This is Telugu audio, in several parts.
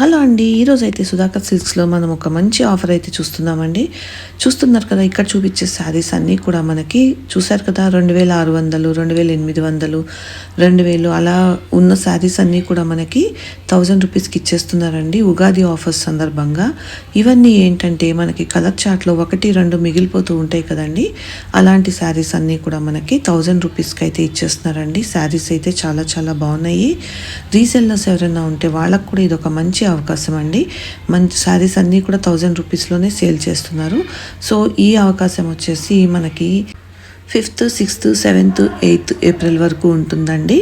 హలో అండి ఈరోజు అయితే సుధాకర్ సిల్క్స్లో మనం ఒక మంచి ఆఫర్ అయితే చూస్తున్నామండి. చూస్తున్నారు కదా ఇక్కడ చూపించే శారీస్ అన్నీ కూడా మనకి. చూశారు కదా రెండు వేల ఆరు వందలు రెండు వేల ఎనిమిది వందలు రెండు వేలు అలా ఉన్న శారీస్ అన్నీ కూడా మనకి థౌజండ్ రూపీస్కి ఇచ్చేస్తున్నారండి ఉగాది ఆఫర్స్ సందర్భంగా. ఇవన్నీ ఏంటంటే మనకి కలర్ చార్ట్లో ఒకటి రెండు మిగిలిపోతూ ఉంటాయి కదండి. అలాంటి శారీస్ అన్నీ కూడా మనకి థౌజండ్ రూపీస్కి అయితే ఇచ్చేస్తున్నారండి. శారీస్ అయితే చాలా చాలా బాగున్నాయి. రీసెల్లర్స్ ఎవరైనా ఉంటే వాళ్ళకు కూడా ఇది ఒక మంచి అవకాశం అండి మంచి శారీస్ అన్నీ కూడా థౌజండ్ రూపీస్లోనే సేల్ చేస్తున్నారు. సో ఈ అవకాశం వచ్చేసి మనకి fifth sixth seventh eighth April వరకు ఉంటుందండి.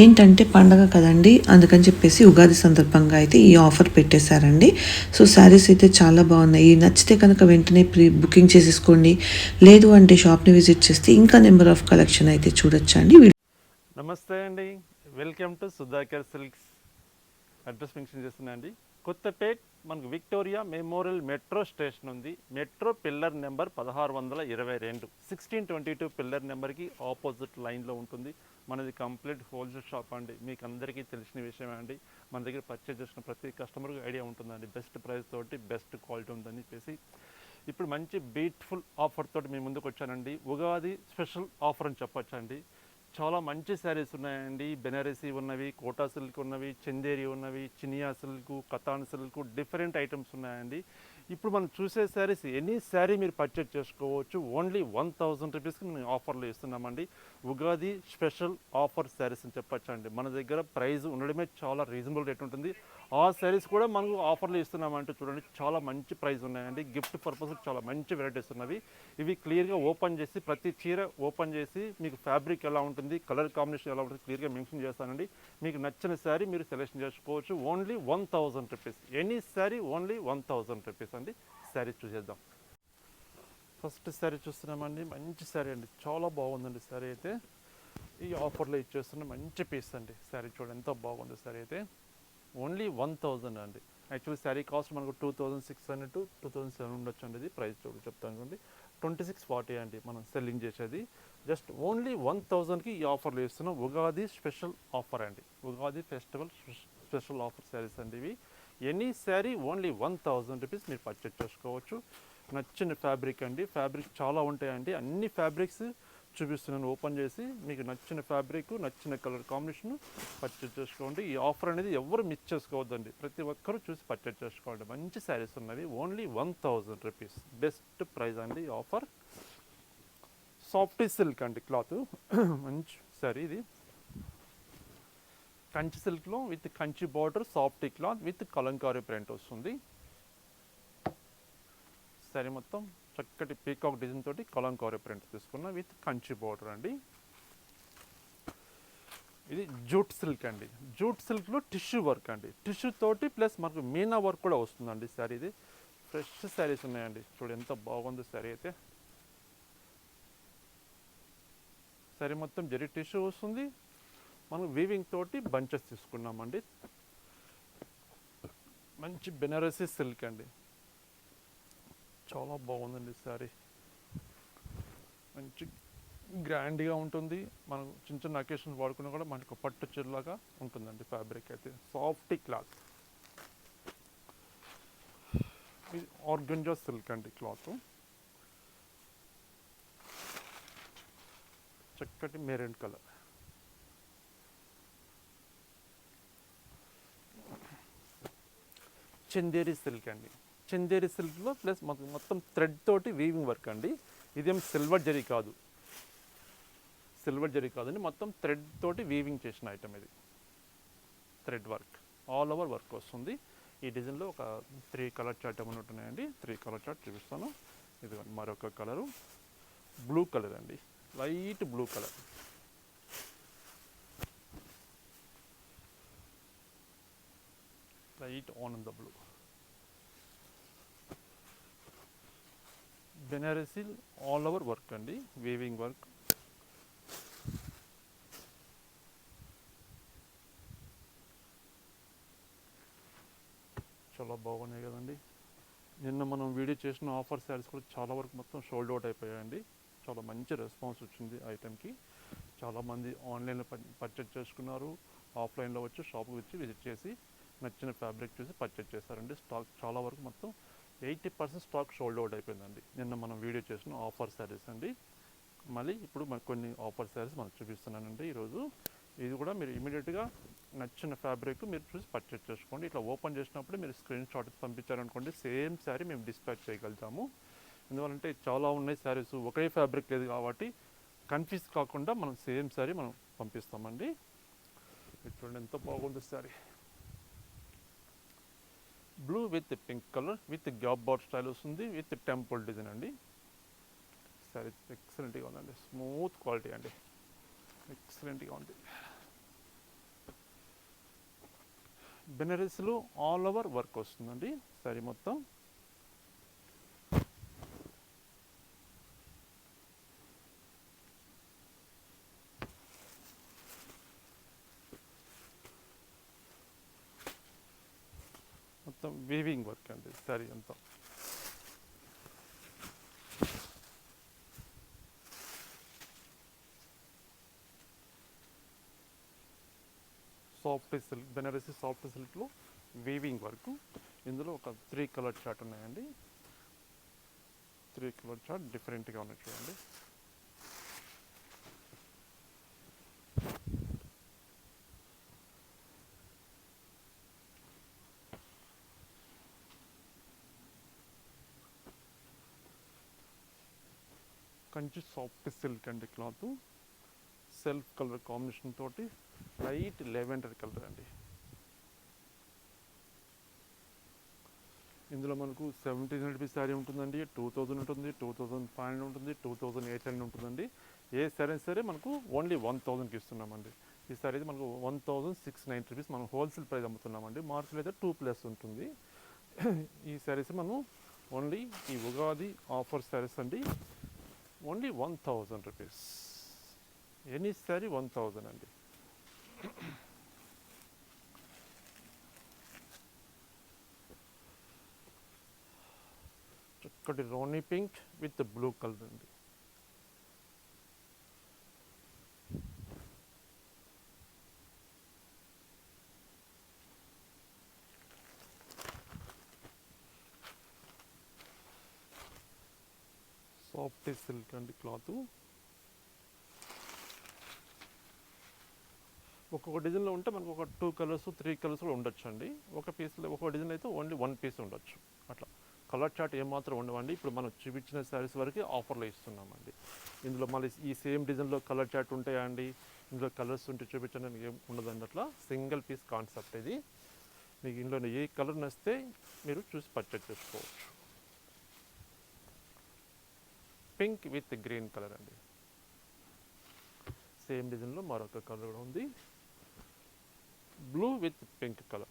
ఏంటంటే పండగ కదండి అందుకని చెప్పేసి ఉగాది సందర్భంగా అయితే ఈ ఆఫర్ పెట్టేశారండి. సో శారీస్ అయితే చాలా బాగున్నాయి. నచ్చితే కనుక వెంటనే ప్రీ బుకింగ్ చేసేసుకోండి. లేదు అంటే షాప్ని విజిట్ చేస్తే ఇంకా నెంబర్ ఆఫ్ కలెక్షన్ అయితే చూడొచ్చండి. నమస్తే అండి. Welcome to Sudhakar silks address mention చేస్తున్నా అండి. కొత్తపేట్ మనకు విక్టోరియా మెమోరియల్ మెట్రో స్టేషన్ ఉంది. మెట్రో పిల్లర్ నెంబర్ పదహారు వందల ఇరవై రెండు. సిక్స్టీన్ ట్వంటీ టూ పిల్లర్ నెంబర్కి ఆపోజిట్ లైన్లో ఉంటుంది. మనది కంప్లీట్ హోల్సేల్ షాప్ అండి. మీకు అందరికీ తెలిసిన విషయమే అండి. మన దగ్గర పర్చేజ్ చేసిన ప్రతి కస్టమర్కి ఐడియా ఉంటుందండి. బెస్ట్ ప్రైస్ తోటి బెస్ట్ క్వాలిటీ ఉందని చెప్పేసి. ఇప్పుడు మంచి బ్యూటిఫుల్ ఆఫర్ తోటి మీ ముందుకు వచ్చానండి. ఉగాది స్పెషల్ ఆఫర్ అని చెప్పొచ్చండి. చాలా మంచి శారీస్ ఉన్నాయండి. బెనారసీ ఉన్నవి కోటా సిల్క్ ఉన్నవి చందేరి ఉన్నవి Chiniya silk Katan silk different items ఉన్నాయండి. ఇప్పుడు మనం చూసే శారీస్ ఎనీ శారీ మీరు పర్చేజ్ చేసుకోవచ్చు. ఓన్లీ వన్ థౌజండ్ రూపీస్కి మేము ఆఫర్లు ఇస్తున్నామండి. ఉగాది స్పెషల్ ఆఫర్ శారీస్ అని చెప్పొచ్చండి. మన దగ్గర ప్రైస్ ఉండడమే చాలా రీజనబుల్ రేట్ ఉంటుంది. ఆ శారీస్ కూడా మనకు ఆఫర్లు ఇస్తున్నామంటే చూడండి చాలా మంచి ప్రైస్ ఉన్నాయండి. గిఫ్ట్ పర్పస్ చాలా మంచి వెరైటీస్ ఉన్నవి. ఇవి క్లియర్గా ఓపెన్ చేసి ప్రతి చీర ఓపెన్ చేసి మీకు ఫ్యాబ్రిక్ ఎలా ఉంటుంది కలర్ కాంబినేషన్ ఎలా ఉంటుంది క్లియర్గా మెన్షన్ చేస్తానండి. మీకు నచ్చిన శారీ మీరు సెలెక్షన్ చేసుకోవచ్చు. Only one thousand rupees any sari only one thousand rupees అండి. శారీస్ చూసేద్దాం. ఫస్ట్ శారీ చూస్తున్నామండి. మంచి శారీ అండి. చాలా బాగుందండి శారీ అయితే. ఈ ఆఫర్లో ఇచ్చేస్తున్న మంచి పీస్ అండి. శారీ చూడండి ఎంత బాగుంది శారీ అయితే. ఓన్లీ వన్ థౌజండ్ అండి. యాక్చువల్లీ శారీ కాస్ట్ మనకు two thousand six hundred to two thousand seven ఉండొచ్చు అండి ఇది ప్రైస్ చూడు చెప్తాను అండి ట్వంటీ సిక్స్ ఫార్టీ అండి మనం సెల్లింగ్ చేసేది. జస్ట్ ఓన్లీ వన్ థౌజండ్కి ఈ ఆఫర్లు ఇస్తున్నాం ఉగాది స్పెషల్ ఆఫర్ అండి. Ugadi festival special offer saris అండి ఇవి. Any sari only one thousand rupees మీరు పర్చేజ్ చేసుకోవచ్చు. నచ్చిన ఫ్యాబ్రిక్ అండి. ఫ్యాబ్రిక్ చాలా ఉంటాయండి. అన్ని ఫ్యాబ్రిక్స్ చూపిస్తున్నాను ఓపెన్ చేసి మీకు నచ్చిన ఫ్యాబ్రిక్ నచ్చిన కలర్ కాంబినేషన్ పర్చేజ్ చేసుకోండి. ఈ ఆఫర్ అనేది ఎవరు మిస్ చేసుకోవద్దండి. ప్రతి ఒక్కరూ చూసి పర్చేజ్ చేసుకోండి. మంచి శారీస్ ఉన్నవి. Only one thousand rupees best price అండి ఈ ఆఫర్ సాఫ్ట్ సిల్క్ అండి క్లాత్ మంచి శారీ ఇది. కంచి సిల్క్లో with Kanchi border soft cloth with Kalamkari print వస్తుంది. సరే మొత్తం చక్కటి పీకాక్ డిజైన్ తోటి కలంకారీ ప్రింట్ తీసుకున్న విత్ కంచి బార్డర్ అండి. ఇది జూట్ సిల్క్ అండి. జూట్ సిల్క్లో టిష్యూ వర్క్ అండి. టిష్యూ తోటి ప్లస్ మనకు మీనా వర్క్ కూడా వస్తుందండి శారీ ఇది. ఫ్రెష్ శారీస్ ఉన్నాయండి. చూడు ఎంత బాగుంది శారీ అయితే. శారీ మొత్తం జరి టిష్యూ వస్తుంది. మనం వీవింగ్ తోటి బంచెస్ తీసుకున్నామండి. మంచి బెనారసీ సిల్క్ అండి. చాలా బాగుందండి శారీ. మంచి గ్రాండ్గా ఉంటుంది. మనం చిన్న చిన్న అకేషన్స్ వాడుకున్నా కూడా మనకు పట్టు చీరలాగా ఉంటుందండి ఫ్యాబ్రిక్ అయితే. Soft cloth. ఇది ఆర్గంజా సిల్క్ అండి క్లాత్. చక్కటి మెరూన్ కలర్. చందేరి సిల్క్ అండి. చందేరి సిల్క్లో ప్లస్ మొత్తం థ్రెడ్ తోటి వీవింగ్ వర్క్ అండి. ఇదేం సిల్వర్ జరీ కాదు. సిల్వర్ జరీ కాదండి. మొత్తం థ్రెడ్ తోటి వీవింగ్ చేసిన ఐటమ్ ఇది. Thread work. All over work వస్తుంది. ఈ డిజైన్లో ఒక త్రీ కలర్ చార్ట్ ఏమైనా ఉంటున్నాయండి? త్రీ కలర్ చార్ట్ చూపిస్తాను. ఇది మరొక కలరు బ్లూ కలర్ అండి. లైట్ బ్లూ కలర్ లైట్ ఆనంద బ్లూ బెనారసిల్ ఆల్ ఓవర్ వర్క్ అండి వేవింగ్ వర్క్ చాలా బాగున్నాయి కదండి. నిన్న మనం వీడియో చేసిన ఆఫర్ శారీస్ కూడా చాలా వరకు మొత్తం షోల్డ్ అవుట్ అయిపోయాయండి. చాలా మంచి రెస్పాన్స్ వచ్చింది ఐటెంకి చాలామంది ఆన్లైన్లో పర్చేజ్ చేసుకున్నారు. ఆఫ్లైన్లో వచ్చి షాప్కి వచ్చి విజిట్ చేసి నచ్చిన ఫ్యాబ్రిక్ చూసి పర్చేజ్ చేశారండి. స్టాక్ చాలా వరకు మొత్తం eighty percent stock sold out అయిపోయిందండి. నిన్న మనం వీడియో చేసిన ఆఫర్ శారీస్ అండి. మళ్ళీ ఇప్పుడు మనకు కొన్ని ఆఫర్ శారీస్ మనకు చూపిస్తున్నానండి ఈరోజు. ఇది కూడా మీరు ఇమీడియట్గా నచ్చిన ఫ్యాబ్రిక్ మీరు చూసి పర్చేజ్ చేసుకోండి. ఇట్లా ఓపెన్ చేసినప్పుడు మీరు స్క్రీన్ షాట్ పంపించారనుకోండి సేమ్ శారీ మేము డిస్పాచ్ చేయగలుగుతాము. ఎందువల్లంటే చాలా ఉన్నాయి శారీస్ ఒకే ఫ్యాబ్రిక్ లేదు కాబట్టి కన్ఫ్యూజ్ కాకుండా మనం సేమ్ శారీ మనం పంపిస్తామండి. చూడండి ఎంత బాగుంది sari. Blue with pink colour with gap bat style వస్తుంది విత్ టెంపుల్ డిజైన్ అండి. సారీ ఎక్సలెంట్గా ఉందండి. స్మూత్ క్వాలిటీ అండి. ఎక్సలెంట్గా ఉంది. బెనరస్లో ఆల్ ఓవర్ వర్క్ వస్తుందండి. సారీ మొత్తం మొత్తం వీవింగ్ వర్క్ అండి శారీ అంతా సాఫ్ట్ సిల్క్ బెనారసి సాఫ్ట్ సిల్క్లో వీవింగ్ వర్క్ ఇందులో ఒక త్రీ కలర్ చార్ట్ ఉన్నాయండి త్రీ కలర్ చార్ట్ డిఫరెంట్గా ఉన్నాయి చూడండి కంచి సాఫ్ట్ సిల్క్ అండి క్లాత్ సెల్ఫ్ కలర్ కాంబినేషన్ తోటి లైట్ లెవెండర్ కలర్ అండి. ఇందులో మనకు సెవెంటీన్ హండ్రెడ్ శారీ ఉంటుందండి టూ థౌజండ్ ఉంటుంది టూ థౌజండ్ ఫైవ్ హండ్రెడ్ ఉంటుంది టూ థౌజండ్ ఎయిట్ హండ్రెడ్ ఉంటుందండి. ఏ శారీ సరే మనకు ఓన్లీ వన్ థౌజండ్కి ఇస్తున్నామండి. ఈ సారీ అయితే మనకు one thousand six ninety rupees మనం హోల్సేల్ ప్రైస్ అమ్ముతున్నామండి. మార్కెట్లో అయితే టూ ప్లస్ ఉంటుంది. ఈ శారీస్ మనం ఓన్లీ ఈ ఉగాది ఆఫర్ శారీస్ అండి. Only one thousand rupees any sari one thousand అండి చక్కటి రోనీ పింక్ విత్ బ్లూ కలర్ అండి సాఫ్ట్ క్లాత్. ఒక్కొక్క డిజైన్లో ఉంటే మనకు ఒక టూ కలర్స్ త్రీ కలర్స్ కూడా ఉండొచ్చు అండి ఒక పీస్లో ఒక్కొక్క డిజైన్ అయితే ఓన్లీ వన్ పీస్ ఉండొచ్చు. అట్లా. కలర్ చార్ట్ ఏమాత్రం ఉండవండి. ఇప్పుడు మనం చూపించిన శారీస్ వరకు ఆఫర్లో ఇస్తున్నామండి. ఇందులో మళ్ళీ ఈ సేమ్ డిజైన్లో కలర్ చార్ట్ ఉంటాయా అండి? ఇందులో కలర్స్ ఉంటే చూపించడానికి ఏం ఉండదండి అట్లా. సింగిల్ పీస్ కాన్సెప్ట్ ఇది. మీకు ఇందులో ఏ కలర్ నచ్చితే మీరు చూసి పర్చేజ్ చేసుకోవచ్చు. పింక్ విత్ గ్రీన్ కలర్ అండి. సేమ్ డిజైన్లో మరొక కలర్ కూడా ఉంది. Blue with pink colour.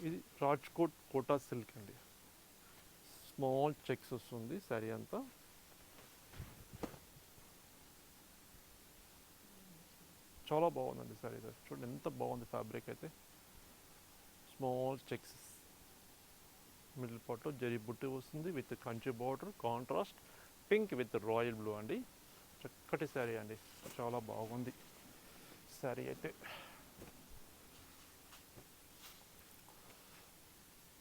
ఇది రాజ్కోట్ కోటా సిల్క్ అండి. స్మాల్ చెక్స్ వస్తుంది శారీ అంతా. చాలా బాగుందండి సారీ ఇది చూడండి ఎంత బాగుంది ఫ్యాబ్రిక్ అయితే స్మాల్ చెక్స్ మిడిల్ పార్ట్లో జరీ బుట్టి వస్తుంది with Kanchi border contrast pink with royal blue అండి చక్కటి శారీ అండి చాలా బాగుంది శారీ అయితే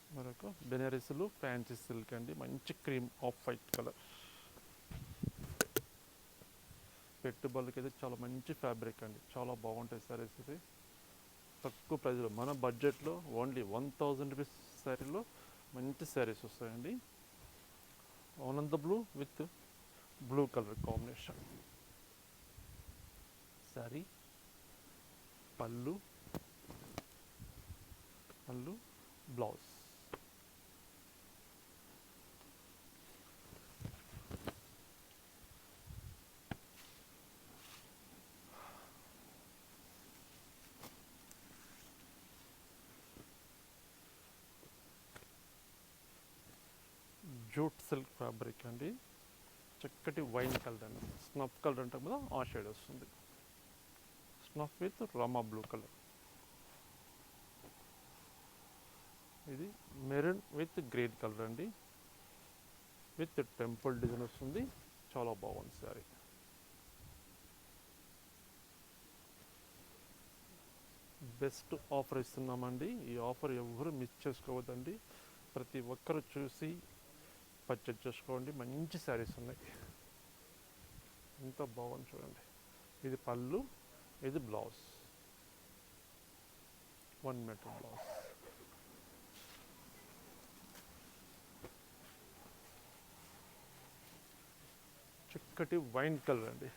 మరొక బెనారస్లు ఫ్యాన్సీ సిల్క్ అండి మంచి క్రీమ్ ఆఫ్ వైట్ కలర్ పెట్టుబడులకి అయితే చాలా మంచి ఫ్యాబ్రిక్ అండి. చాలా బాగుంటాయి సారీస్ ఇది తక్కువ ప్రైస్లో. మన బడ్జెట్లో ఓన్లీ వన్ థౌజండ్ రూపీస్ శారీలో మంచి శారీస్ వస్తాయండి. ఆనంద blue with blue colour combination. Sari pallu pallu blouse. Jute silk fabric అండి. చక్కటి వైన్ కలర్ అండి. స్నఫ్ కలర్ అంటే కదా ఆ షేడ్ వస్తుంది. Snuff with Rama blue colour. ఇది మెరూన్ విత్ గ్రీన్ కలర్ అండి. విత్ టెంపుల్ డిజైన్ వస్తుంది. చాలా బాగుంది శారీ బెస్ట్ ఆఫర్ ఇస్తున్నామండి. ఈ ఆఫర్ ఎవరు మిస్ చేసుకోవద్దండి. ప్రతి ఒక్కరు చూసి పర్చేజ్ చేసుకోండి మంచి శారీస్ ఉన్నాయి. ఎంత బాగుంది చూడండి. ఇది పళ్ళు ఇది బ్లౌజ్ వన్ మీటర్ బ్లౌజ్ చక్కటి వైన్ కలర్ అండి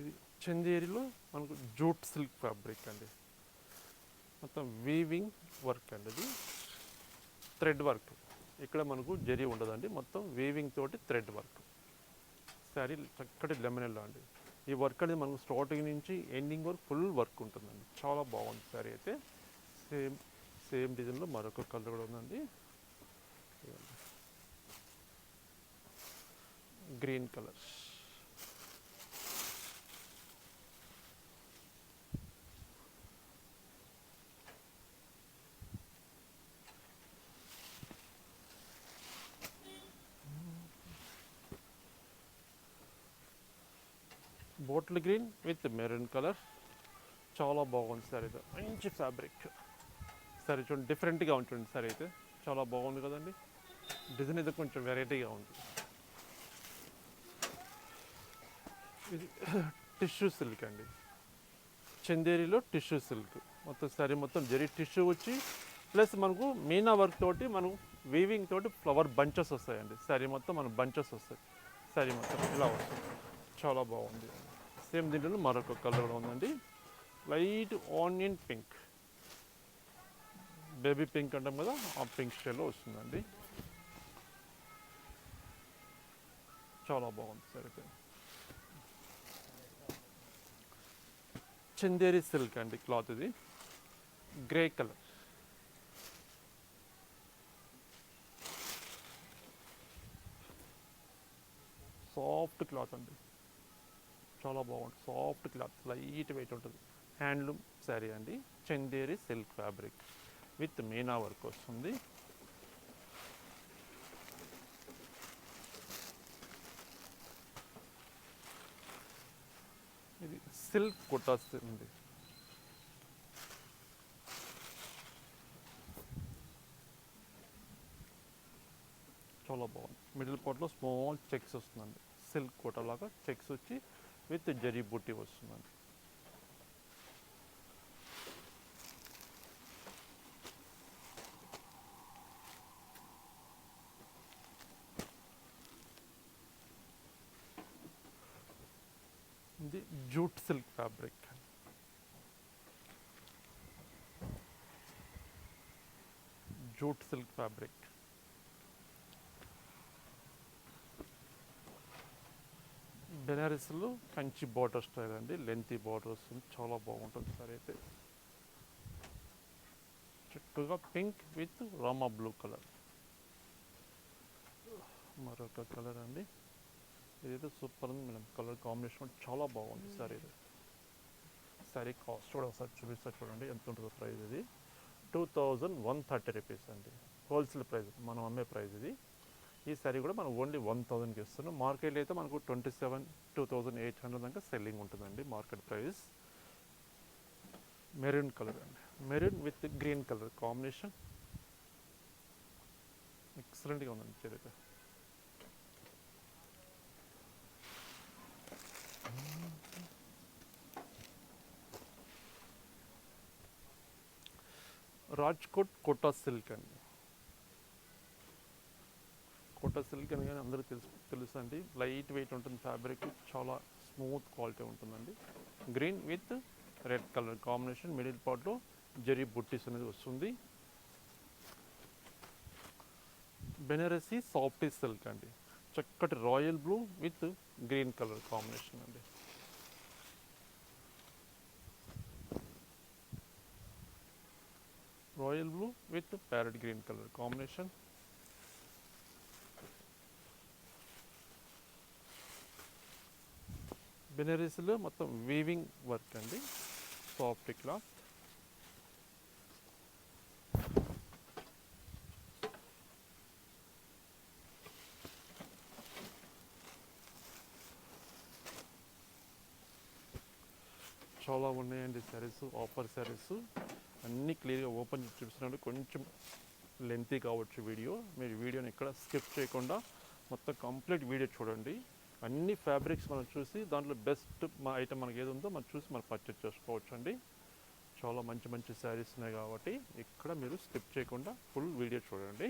ఇది చందేరిలో మనకు జూట్ సిల్క్ ఫ్యాబ్రిక్ అండి. మొత్తం వీవింగ్ వర్క్ అండి ఇది థ్రెడ్ వర్క్ ఇక్కడ మనకు జరి ఉండదండి. మొత్తం వీవింగ్ తోటి థ్రెడ్ వర్క్ శారీ చక్కటి లెమనెల్లో అండి. ఈ వర్క్ అనేది మనకు స్టార్టింగ్ నుంచి ఎండింగ్ వరకు ఫుల్ వర్క్ ఉంటుందండి. చాలా బాగుంది శారీ అయితే. సేమ్ సేమ్ డిజైన్లో మరొక కలర్ కూడా ఉందండి. Green colour bottle green with maroon colour చాలా బాగుంది సార్ ఇది. మంచి ఫ్యాబ్రిక్ సరే చూడండి డిఫరెంట్గా ఉంటుంది సార్ అయితే చాలా బాగుంది కదండి. డిజైన్ అయితే కొంచెం వెరైటీగా ఉంది. ఇది టిష్యూ సిల్క్ అండి. చందేరిలో టిష్యూ సిల్క్ మొత్తం సరే మొత్తం జరీ టిష్యూ వచ్చి ప్లస్ మనకు మీనా వర్క్ తోటి మనం వీవింగ్ తోటి ఫ్లవర్ బంచెస్ వస్తాయండి. సరే మొత్తం మనకు బంచెస్ వస్తాయి. సరే మొత్తం ఇలా వస్తుంది. చాలా బాగుంది. సేమ్ దీంట్లో మరొక కలర్ కూడా ఉందండి. Light onion pink. Baby pink అంటాం కదా ఆ పింక్ స్టైల్లో వస్తుందండి. చాలా బాగుంది సరే చందేరి సిల్క్ అండి క్లాత్ ఇది. Grey colour. సాఫ్ట్ క్లాత్ అండి. చాలా బాగుంటుంది సాఫ్ట్ క్లాత్ లైట్ వెయిట్ ఉంటుంది. హ్యాండ్లూమ్ శారీ అండి. Chanderi silk fabric with Meena work వస్తుంది. ఇది సిల్క్ కుటాస్ చాలా బాగుంది. మిడిల్ కోట్లో స్మాల్ చెక్స్ వస్తుందండి. సిల్క్ కోటలాగా చెక్స్ వచ్చి విత్ జరీ బుట్టి వస్తుందండి ఇది jute silk fabric jute silk fabric బెనారస్లో Kanchi border style అండి. లెంతీ బార్డర్ వస్తుంది. చాలా బాగుంటుంది. సార్ అయితే. చుట్టూగా pink with Rama blue colour మరొక కలర్ అండి. ఇదైతే సూపర్ ఉంది మేడం. కలర్ కాంబినేషన్ కూడా చాలా బాగుంది సార్ ఇది. సారీ కాస్ట్ కూడా ఒకసారి చూపిస్తా చూడండి. ఎంత ఉంటుందో ప్రైస్ ఇది. Two thousand one thirty rupees అండి. హోల్సేల్ ప్రైస్ మనం అమ్మే ప్రైస్ ఇది. ఈ సారీ కూడా మనం ఓన్లీ వన్ థౌజండ్కి ఇస్తున్నాం. మార్కెట్లో అయితే మనకు twenty seven two thousand eight hundred దాకా సెల్లింగ్ ఉంటుందండి మార్కెట్ ప్రైస్ మెరూన్ కలర్ అండి. Maroon with green colour combination ఎక్సలెంట్గా ఉందండి చరిత్ర రాజ్కోట్ కోటా సిల్క్ అండి. కోటా సిల్క్ అని కానీ అందరూ తెలుసు తెలుసు అండి లైట్ వెయిట్ ఉంటుంది ఫ్యాబ్రిక్ చాలా స్మూత్ క్వాలిటీ ఉంటుందండి. Green with red colour combination middle పార్ట్లో జరీ బుట్టీస్ అనేది వస్తుంది. బెనారసీ సాఫ్టీ సిల్క్ అండి. చక్కటి royal blue with green colour combination అండి. Royal blue with parrot green colour combination. బెనరస్లో మొత్తం వీవింగ్ వర్క్ అండి. సాఫ్ట్ క్లాత్ చాలా ఉన్నాయండి శారీస్ ఆఫర్ శారీస్ అన్నీ క్లియర్గా ఓపెన్ చూపిస్తున్నాడు. కొంచెం లెంతీ కావచ్చు వీడియో. మీరు వీడియోని ఎక్కడ స్కిప్ చేయకుండా మొత్తం కంప్లీట్ వీడియో చూడండి. అన్ని ఫ్యాబ్రిక్స్ మనం చూసి దాంట్లో బెస్ట్ మా ఐటమ్ మనకి ఏది ఉందో మనం చూసి మనం పర్చేజ్ చేసుకోవచ్చు అండి చాలా మంచి మంచి శారీస్ ఉన్నాయి కాబట్టి ఇక్కడ మీరు స్కిప్ చేయకుండా ఫుల్ వీడియో చూడండి.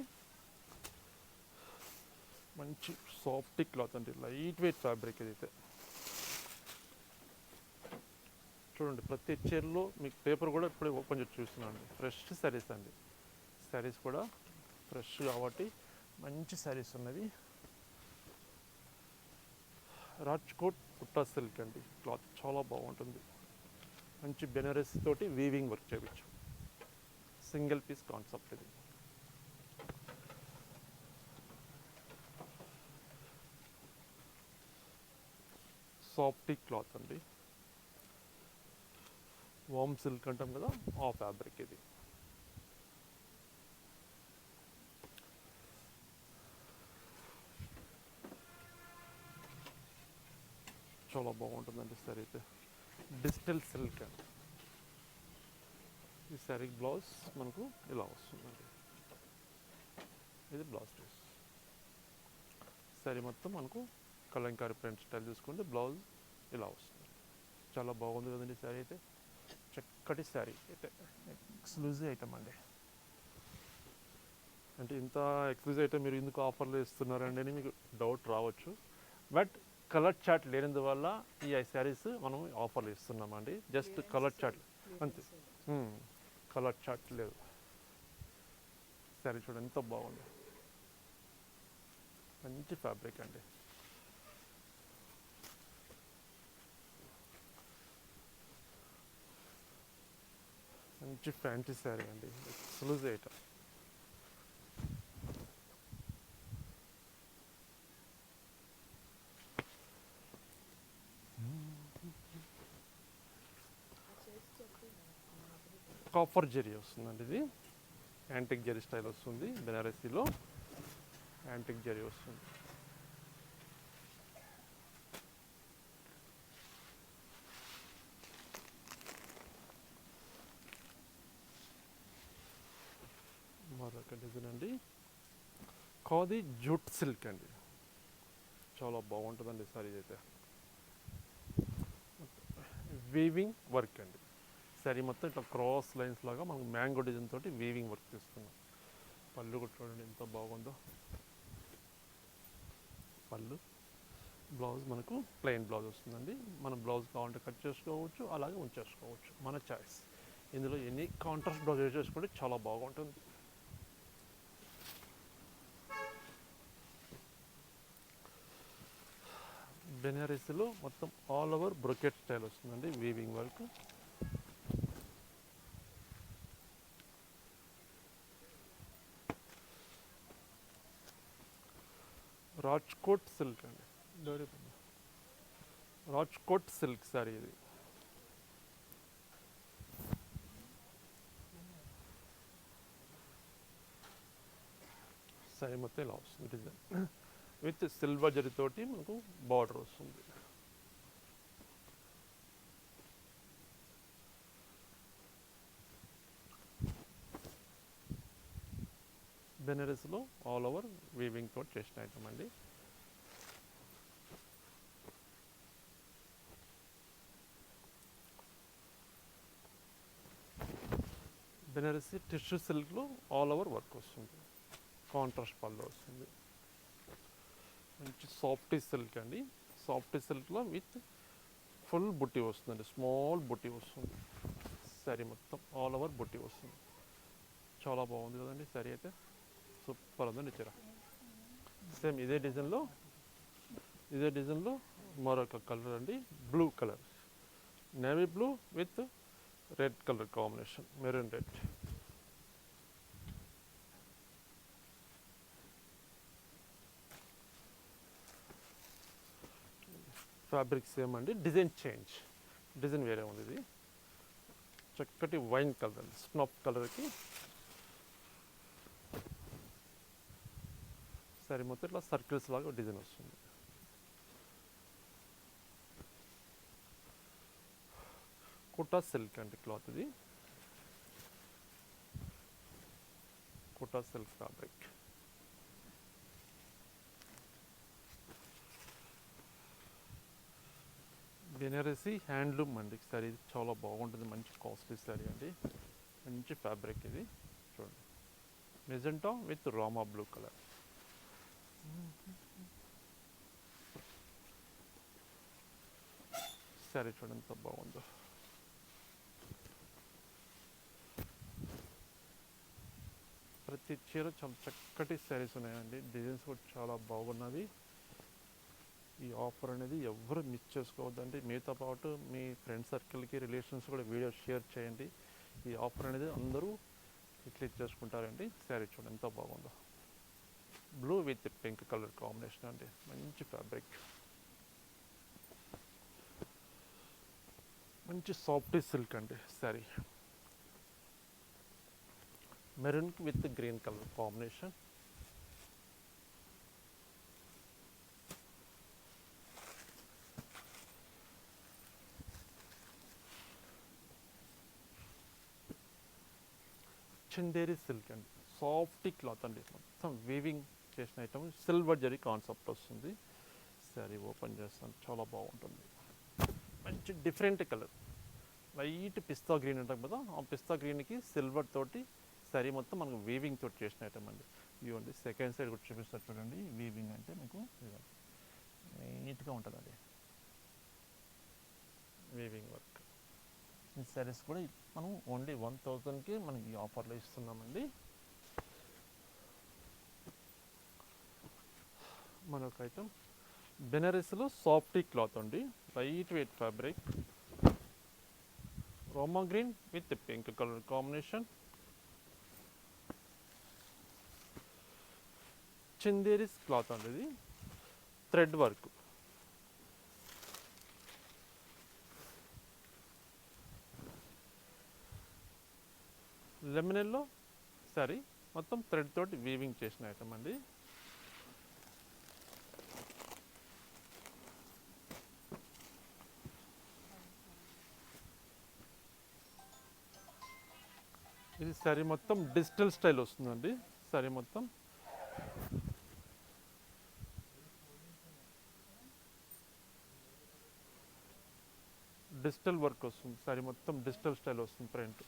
మంచి సాఫ్ట్ క్లాత్ అండి లైట్ వెయిట్ ఫ్యాబ్రిక్ ఇదైతే. చూడండి ప్రతి చీరలో మీకు పేపర్ కూడా ఇప్పుడే ఓపెన్ చేసి చూస్తున్నాను అండి ఫ్రెష్ శారీస్ అండి. శారీస్ కూడా ఫ్రెష్ కాబట్టి మంచి శారీస్ ఉన్నవి. రాజ్కోట్ కుట్టా సిల్క్ అండి క్లాత్ చాలా బాగుంటుంది. మంచి బెనారస్ తోటి వీవింగ్ వర్క్ చేయవచ్చు సింగిల్ పీస్ కాన్సెప్ట్ ఇది. సాఫ్టీ క్లాత్ అండి. వామ్ సిల్క్ అంటాం కదా ఆ ఫ్యాబ్రిక్ ఇది. చాలా బాగుంటుందండి సారీ అయితే. డిజిటల్ సిల్క్ ఈ శారీ బ్లౌజ్ మనకు ఇలా వస్తుందండి. ఇది బ్లౌజ్ పీస్. శారీ మొత్తం మనకు కలంకారీ ప్రింట్ స్టైల్ చూసుకుంటే బ్లౌజ్ ఇలా వస్తుంది. చాలా బాగుంది కదండి శారీ అయితే. చక్కటి శారీ అయితే. ఎక్స్క్లూజివ్ ఐటమ్ అండి. అంటే ఇంత ఎక్స్క్లూజివ్ ఐటమ్ మీరు ఎందుకు ఆఫర్లు ఇస్తున్నారండి అని మీకు డౌట్ రావచ్చు. బట్ కలర్ చాట్ లేనందువల్ల ఈ శారీస్ మనం ఆఫర్లు ఇస్తున్నామండి. జస్ట్ కలర్ చాట్ అంతే. కలర్ చాట్ లేదు. శారీ చూడండి ఎంత బాగుంది. మంచి ఫ్యాబ్రిక్ అండి. మంచి ఫ్యాంటీ శారీ అండి. Exclusive item. కాపర్ జెరీ వస్తుందండి ఇది. యాంటిక్ జెరీ స్టైల్ వస్తుంది బెనారసీలో యాంటిక్ జెరీ వస్తుంది. మరొక డిజైన్ అండి. కాది జూట్ సిల్క్ అండి. చాలా బాగుంటుందండి సారీ అయితే. వీవింగ్ వర్క్ అండి. శారీ మొత్తం ఇట్లా క్రాస్ లైన్స్ లాగా మనకు మ్యాంగో డిజైన్ తోటి వీవింగ్ వర్క్ తీసుకున్నాం పళ్ళు కూడా చూడండి ఎంత బాగుందో. పళ్ళు. బ్లౌజ్ మనకు ప్లెయిన్ బ్లౌజ్ వస్తుందండి. మన బ్లౌజ్ కావాలంటే కట్ చేసుకోవచ్చు అలాగే ఉంచేసుకోవచ్చు. మన చాయిస్ ఇందులో ఎన్ని కాంట్రాస్ట్ బ్లౌజ్ చేసుకుంటే చాలా బాగుంటుంది. బెనారసీలో మొత్తం ఆల్ ఓవర్ బ్రొకెట్ స్టైల్ వస్తుందండి వీవింగ్ వర్క్ రాజ్కోట్ సిల్క్ అండి. రాజ్కోట్ సిల్క్ సారీ ఇది. సారీ మొత్తం ఇలా వస్తుంది డిజైన్. విత్ సిల్వర్ జరితోటి మనకు బార్డర్ వస్తుంది. బెనరస్లో ఆల్ ఓవర్ వీవింగ్ తోటి చేసిన ఐటమ్ అండి బెనారసీ టిష్యూ సిల్క్లో ఆల్ ఓవర్ వర్క్ వస్తుంది. కాంట్రాస్ట్ పళ్ళు వస్తుంది. మంచి సాఫ్టీ సిల్క్ అండి. సాఫ్టీ సిల్క్లో విత్ ఫుల్ బుట్టి వస్తుందండి. స్మాల్ బుట్టి వస్తుంది. సరే మొత్తం ఆల్ ఓవర్ బుట్టి వస్తుంది. చాలా బాగుంది కదండి సరే అయితే. సూపర్ ఉందండి చీర సేమ్ ఇదే డిజైన్లో ఇదే డిజైన్లో మరొక కలర్ అండి blue colour navy blue with red colour combination maroon red fabric same అండి డిజైన్ చేంజ్ డిజైన్ వేరే ఉంది ఇది. చక్కటి వైన్ కలర్ స్నాప్ కలర్కి సరే మొత్తం ఇట్లా సర్కిల్స్ లాగా డిజైన్ వస్తుంది కుటా సిల్క్ అండి క్లాత్ ఇది Kota silk fabric Banarasi handloom అండి సారీ ఇది చాలా బాగుంటుంది మంచి కాస్ట్లీ సారీ అండి మంచి ఫ్యాబ్రిక్ ఇది చూడండి magenta with Rama blue colour సరే చూడండి ఎంత బాగుందో. ప్రతి చీర చాలా చక్కటి శారీస్ ఉన్నాయండి. డిజైన్స్ కూడా చాలా బాగున్నవి. ఈ ఆఫర్ అనేది ఎవరు మిస్ చేసుకోవద్దండి. మీతో పాటు మీ ఫ్రెండ్ సర్కిల్కి రిలేషన్స్ కూడా వీడియో షేర్ చేయండి. ఈ ఆఫర్ అనేది అందరూ క్లిక్ చేసుకుంటారండి. శారీ చూడండి ఎంత బాగుందో. Blue with pink colour combination అండి మంచి ఫ్యాబ్రిక్ మంచి సాఫ్ట్ సిల్క్ అండి sari maroon with green colour combination Chanderi silk అండి సాఫ్ట్ క్లాత్ అండి మొత్తం వీవింగ్ చేసిన ఐటమ్ సిల్వర్ జరీ కాన్సెప్ట్ వస్తుంది. సరే ఓపెన్ చేస్తాను. చాలా బాగుంటుంది. మంచి different colour light pista green ఉంటాం కదా ఆ పిస్తా గ్రీన్కి సిల్వర్ తోటి సారీ మొత్తం మనకు వీవింగ్ తోటి చేసిన ఐటమ్ అండి. ఇవ్వండి సెకండ్ సైడ్ కూడా చూపిస్తారు చూడండి. వీవింగ్ అంటే మీకు నీట్గా ఉంటుందండి. వీవింగ్ వర్క్ ఈ సారీస్ కూడా మనం ఓన్లీ వన్ థౌజండ్కి మనకి ఈ ఆఫర్లో ఇస్తున్నామండి. మరొక ఐటమ్ బెనారస్లో సాఫ్టీ క్లాత్ అండి. Light weight fabric Rama green with pink colour combination చిందేరిస్ cloth అండి ఇది. థ్రెడ్ వర్క్ లెమినెల్లో సారీ మొత్తం థ్రెడ్ తోటి వీవింగ్ చేసిన ఐటమ్ అండి. ఇది సారీ మొత్తం డిజిటల్ స్టైల్ వస్తుందండి సారీ మొత్తం. డిజిటల్ వర్క్ వస్తుంది సారీ మొత్తం డిజిటల్ స్టైల్ వస్తుంది ప్రింట్.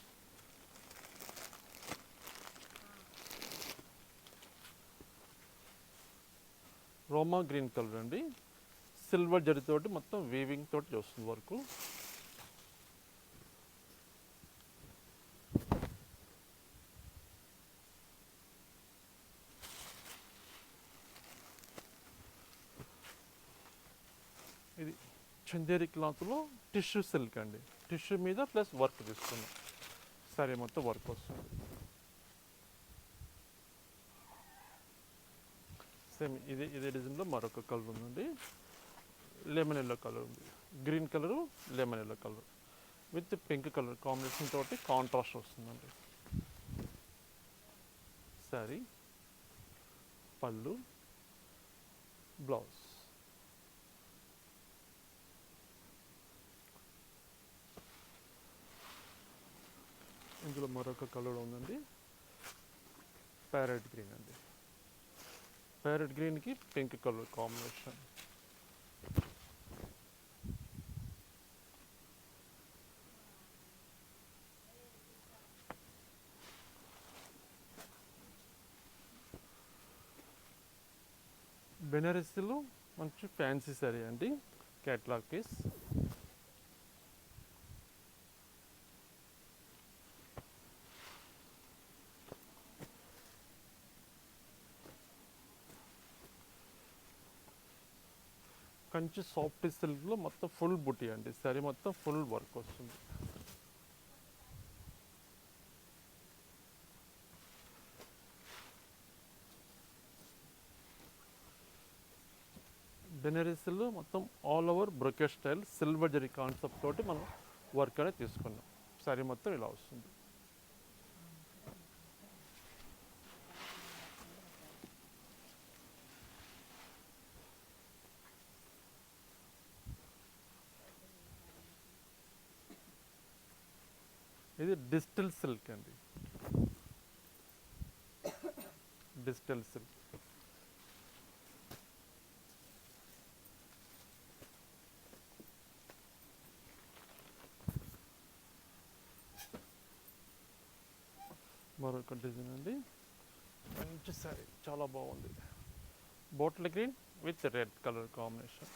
రోమా గ్రీన్ కలర్ అండి. సిల్వర్ జరీతోటి మొత్తం వీవింగ్ తోటి వస్తుంది వర్క్ ఇది చందేరి క్లాత్లో టిష్యూ సిల్క్ అండి. టిష్యూ మీద ప్లస్ వర్క్ తీసుకున్నాం. సరే మొత్తం వర్క్ వస్తుంది. సేమ్ ఇదే ఇదే డిజైన్లో మరొక కలర్ ఉందండి. లెమన్ ఎల్లో కలర్ ఉంది. Green colour lemon yellow colour. With pink colour combination తోటి కాంట్రాస్ట్ వస్తుందండి. సారీ పళ్ళు బ్లౌజ్. ఇందులో మరొక కలర్ ఉందండి. ప్యారెట్ గ్రీన్ అండి. ప్యారెట్ గ్రీన్కి పింక్ కలర్ కాంబినేషన్ బెనారస్లో మంచి ఫ్యాన్సీ సారీ అండి. క్యాట్లాగ్ పీస్ కంచి సాఫ్ట్ సిల్క్లో మొత్తం ఫుల్ బుటీ అండి. సారీ మొత్తం ఫుల్ వర్క్ వస్తుంది. బెనరసీలో మొత్తం all over brocade style silver zari concept తోటి మనం వర్క్ అనేది తీసుకున్నాం. సారీ మొత్తం ఇలా వస్తుంది. ఇది డిజిటల్ సిల్క్ అండి డిజిటల్ సిల్క్ మరొక డిజైన్ అండి మంచి శారీ చాలా బాగుంది bottle green with red colour combination